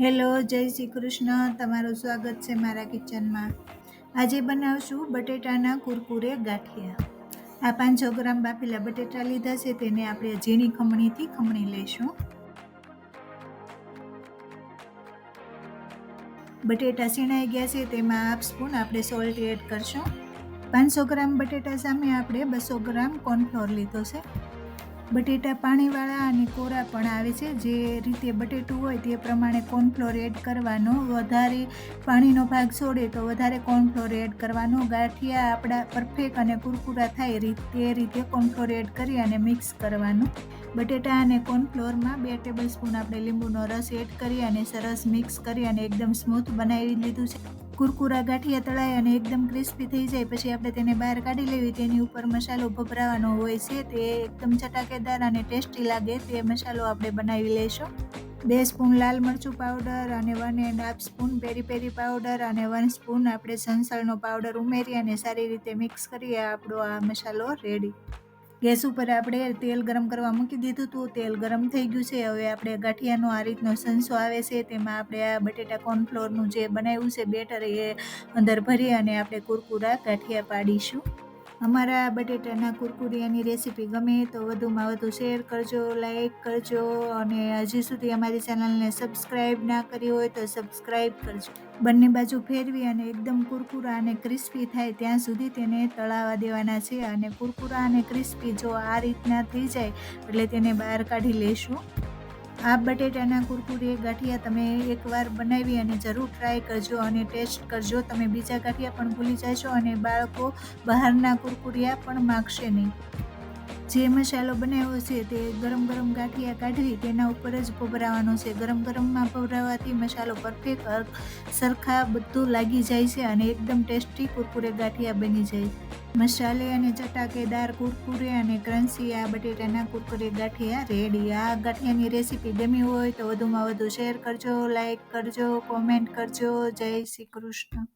Hello, જય શ્રી કૃષ્ણ. તમારું સ્વાગત છે મારા કિચનમાં. આજે બનાવશું બટેટાના કુરકુરે ગાંઠિયા. આ પાંચસો ગ્રામ બાફેલા બટેટા લીધા છે, તેને આપણે ઝીણી ખમણીથી ખમણી લઈશું. બટેટા સીણાઈ ગયા છે, તેમાં હાફ સ્પૂન આપણે સોલ્ટ એડ કરશું. પાંચસો ગ્રામ બટેટા સામે આપણે બસો ગ્રામ કોર્નફ્લોર લીધો છે. બટેટા પાણીવાળા અને કોરા પણ આવે છે. જે રીતે બટેટું હોય તે પ્રમાણે કોર્નફ્લોર એડ કરવાનો. વધારે પાણીનો ભાગ છોડે તો વધારે કોર્નફ્લોર એડ કરવાનો. ગાંઠિયા આપણા પરફેક્ટ અને કુરકુરા થાય તે રીતે કોર્નફ્લોર એડ કરી અને મિક્સ કરવાનું. બટેટા અને કોર્નફ્લોરમાં બે ટેબલ સ્પૂન આપણે લીંબુનો રસ એડ કરી અને સરસ મિક્સ કરી અને એકદમ સ્મૂથ બનાવી લીધું છે. કુરકુરા ગાંઠિયા તળાય અને એકદમ ક્રિસ્પી થઈ જાય. પછી આપણે તેને બહાર કાઢી લેવી. તેની ઉપર મસાલો ભભરાવાનો હોય છે, તે એકદમ ચટાકેદાર અને ટેસ્ટી લાગે. તે મસાલો આપણે બનાવી લઈશું. બે સ્પૂન લાલ મરચું પાવડર અને વન એન્ડ હાફ સ્પૂન પેરી પેરી પાવડર અને વન સ્પૂન આપણે સંસળનો પાવડર ઉમેરી અને સારી રીતે મિક્સ કરીએ આપણો આ મસાલો રેડી ગેસ ઉપર આપણે તેલ ગરમ કરવા મૂકી દીધું હતું. તેલ ગરમ થઈ ગયું છે. હવે આપણે ગાંઠિયાનો આ રીતનો સંસો આવે છે. તેમાં આપણે આ બટેટા કોર્નફ્લોરનું જે બનાવ્યું છે બેટર એ અંદર ભરી અને આપણે કુરકુરા ગાંઠિયા પાડીશું. અમારા બટેટાના કુરકુરિયાની રેસીપી ગમે તો વધુમાં વધુ શેર કરજો, લાઈક કરજો અને હજી સુધી અમારી ચેનલને સબસ્ક્રાઈબ ના કરી હોય તો સબસ્ક્રાઈબ કરજો. બંને બાજુ ફેરવી અને એકદમ કુરકુરા અને ક્રિસ્પી થાય ત્યાં સુધી તેને તળાવા દેવાના છે અને કુરકુરા અને ક્રિસ્પી જો આ રીતના થઈ જાય એટલે તેને બહાર કાઢી લેશું. આ બટેટાના કુરકુરે ગાંઠિયા તમે એકવાર બનાવી અને જરૂર ટ્રાય કરજો અને ટેસ્ટ કરજો. તમે બીજા ગાંઠિયા પણ ભૂલી જશો અને બાળકો બહારના કુરકુરિયા પણ માગશે નહીં. જે મસાલો બનાવ્યો છે તે ગરમ ગરમ ગાંઠિયા કાઢવી તેના ઉપર જ ભભરાવાનો છે. ગરમ ગરમમાં ભભરાવાથી મસાલો પરફેક્ટ સરખા, બધું લાગી જાય છે અને એકદમ ટેસ્ટી કુરકુરે ગાંઠિયા બની જાય. મસાલે અને ચટાકેદાર કુરકુરે અને ક્રન્સી આ બટેટાના કુરકુરે ગાંઠિયા રેડી આ ગાંઠિયાની રેસીપી ગમી હોય તો વધુમાં વધુ શેર કરજો લાઈક કરજો કોમેન્ટ કરજો. જય શ્રી કૃષ્ણ.